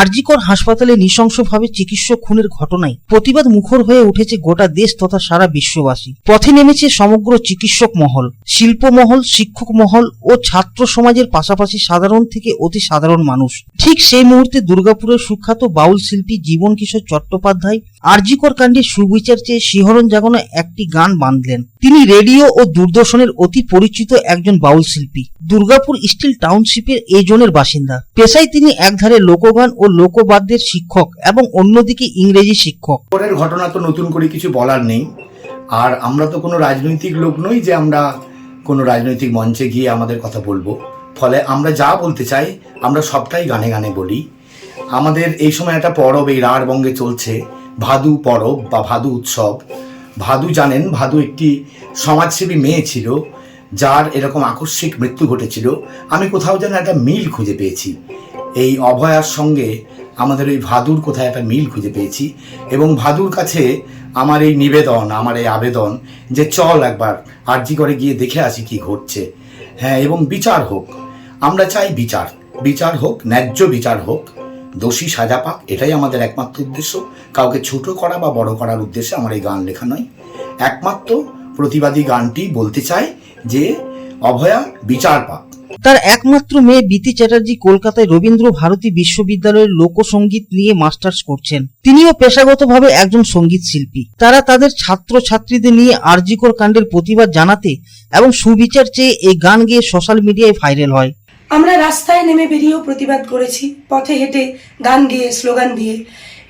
আরজিকর হাসপাতালে নৃশংসভাবে চিকিৎসক খুনের ঘটনায় প্রতিবাদ মুখর হয়ে উঠেছে গোটা দেশ তথা সারা বিশ্ববাসী। পথে নেমেছে সমগ্র চিকিৎসক মহল, শিল্প মহল, শিক্ষক মহল ও ছাত্র সমাজের পাশাপাশি সাধারণ থেকে অতি সাধারণ মানুষ। ঠিক সেই মুহূর্তে দুর্গাপুরের সুখ্যাত বাউল শিল্পী জীবন কিশোর চট্টোপাধ্যায় আরজিকর কাণ্ডে সুবিচার চেয়ে শিহরণ জাগানো একটি গান বাঁধলেন। তিনি রেডিও ও দূরদর্শনের অতি পরিচিত একজন বাউল শিল্পী। দুর্গাপুর স্টিল টাউনশিপের এই জোনের বাসিন্দা। পেশায় তিনি একধারে লোকগান ও লোকবাদ্যের শিক্ষক এবং অন্যদিকে ইংরেজি শিক্ষক। পরের ঘটনা তো নতুন করে কিছু বলার নেই। আর আমরা তো কোনো রাজনৈতিক লোক নই যে আমরা কোনো রাজনৈতিক মঞ্চে গিয়ে আমাদের কথা বলব। ফলে আমরা যা বলতে চাই, আমরা সবটাই গানে গানে বলি। আমাদের এই সময় একটা পরব এই রাঢ়বঙ্গে চলছে, ভাদু পরব বা ভাদু উৎসব। ভাদু জানেন, ভাদু একটি সমাজসেবী মেয়ে ছিল, যার এরকম আকস্মিক মৃত্যু ঘটেছিল। আমি কোথাও যেন একটা মিল খুঁজে পেয়েছি। এই অভয়ার সঙ্গে আমাদের ওই ভাদুর কোথায় একটা মিল খুঁজে পেয়েছি এবং ভাদুর কাছে আমার এই নিবেদন, আমার এই আবেদন যে চল একবার আরজি করে গিয়ে দেখে আসি কি ঘটছে। হ্যাঁ এবং বিচার হোক, আমরা চাই বিচার। বিচার হোক, ন্যায্য বিচার হোক, দোষী সাজা পাক, এটাই আমাদের একমাত্র উদ্দেশ্য। কাউকে ছোট করা বা বড় করার উদ্দেশ্যে আমার এই গান লেখা নয়। একমাত্র প্রতিবাদী গানটি বলতে চায় যে, অভয়া বিচার পাক। তার একমাত্র মেয়ে বিতি চ্যাটার্জি কলকাতায় রবীন্দ্র ভারতী বিশ্ববিদ্যালয়ের লোকসঙ্গীত নিয়ে মাস্টার্স করছেন। তিনিও পেশাগতভাবে একজন সংগীত শিল্পী। তারা তাদের ছাত্র ছাত্রীদের নিয়ে আরজিকর কাণ্ডের প্রতিবাদ জানাতে এবং সুবিচার চেয়ে এই গান গেয়ে সোশ্যাল মিডিয়ায় ভাইরাল হয়। আমরা রাস্তায় নেমে বেরিয়েও প্রতিবাদ করেছি, পথে হেঁটে গান গেয়ে, স্লোগান দিয়ে।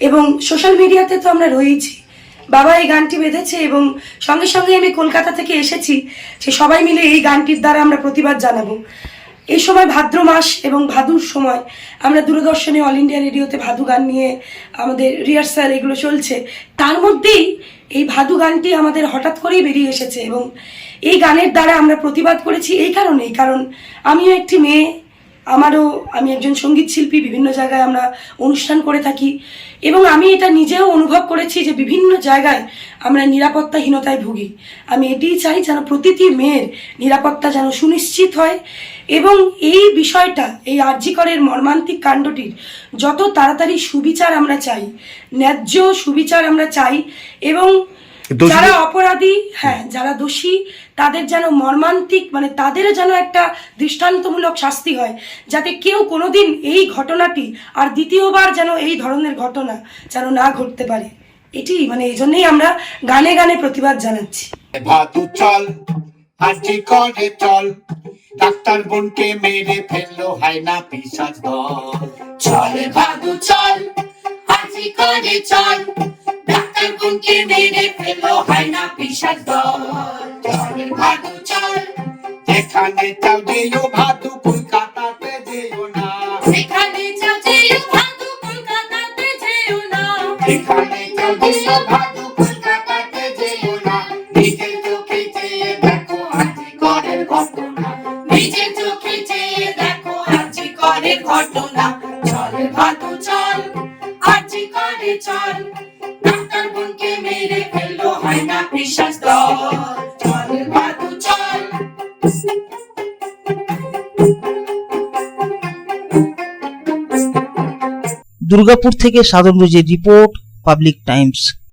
এবং সোশ্যাল মিডিয়াতে তো আমরা রয়েছি। বাবা এই গানটি বেঁধেছে এবং সঙ্গে সঙ্গে আমি কলকাতা থেকে এসেছি সে সবাই মিলে এই গানটির দ্বারা আমরা প্রতিবাদ জানাব। এই সময় ভাদ্র মাস এবং ভাদুর সময় আমরা দূরদর্শনে অল ইন্ডিয়া রেডিওতে ভাদু গান নিয়ে আমাদের রিহার্সাল এগুলো চলছে। তার মধ্যেই এই ভাদু গানটি আমাদের হঠাৎ করেই বেরিয়ে এসেছে এবং এই গানের দ্বারা আমরা প্রতিবাদ করেছি এই কারণেই। কারণ আমিও একটি মেয়ে আমারও, আমি একজন সংগীত শিল্পী বিভিন্ন জায়গায় আমরা অনুষ্ঠান করে থাকি। এবং আমি এটা নিজেও অনুভব করেছি যে বিভিন্ন জায়গায় আমরা নিরাপত্তাহীনতায় ভুগি। আমি এটিই চাই যেন প্রতিটি মেয়ের নিরাপত্তা যেন সুনিশ্চিত হয় এবং এই বিষয়টা, এই আর্যিকরের মর্মান্তিক কাণ্ডটির যত তাড়াতাড়ি সুবিচার আমরা চাই, ন্যায্য সুবিচার আমরা চাই এবং যারা অপরাধী হ্যাঁ যারা দোষী তাদের যেন মর্মান্তিক মানে তাদেরও যেন একটা দৃষ্টান্তমূলক শাস্তি হয় যাতে কেউ কোনোদিন এই ঘটনাটি আর দ্বিতীয়বার যেন এই ধরনের ঘটনা যেন না ঘটতে পারে। এটি মানে এই জন্যই আমরা গানে গানে প্রতিবাদ জানাচ্ছি। চল হাজি করে চল ডাক্তার বোনকে মেরে ফেলল হয় না পিসাজ দল। চলে ভাদু চল হাজি করে চল ডাক্তার বোনকে মেরে ফেলল হয় না পিসাজ দল। চলে ভাদু চল যেখানে চাও যেও ভাদু কলকাতাতে যেও না। সেখানে যাও যেও ভাদু কলকাতাতে যেও না। যেখানে চাও যেও ভাদু কলকাতাতে যেও না। নিজের চোখে চেয়ে দেখো আজি করের ঘটনা। নিজের চোখে চেয়ে দেখো আজি করে ঘটনা। চল ভাদু হয় না বিশ্বাস দুর্গাপুর থেকে সাধন রুজের রিপোর্ট পাবলিক টাইমস।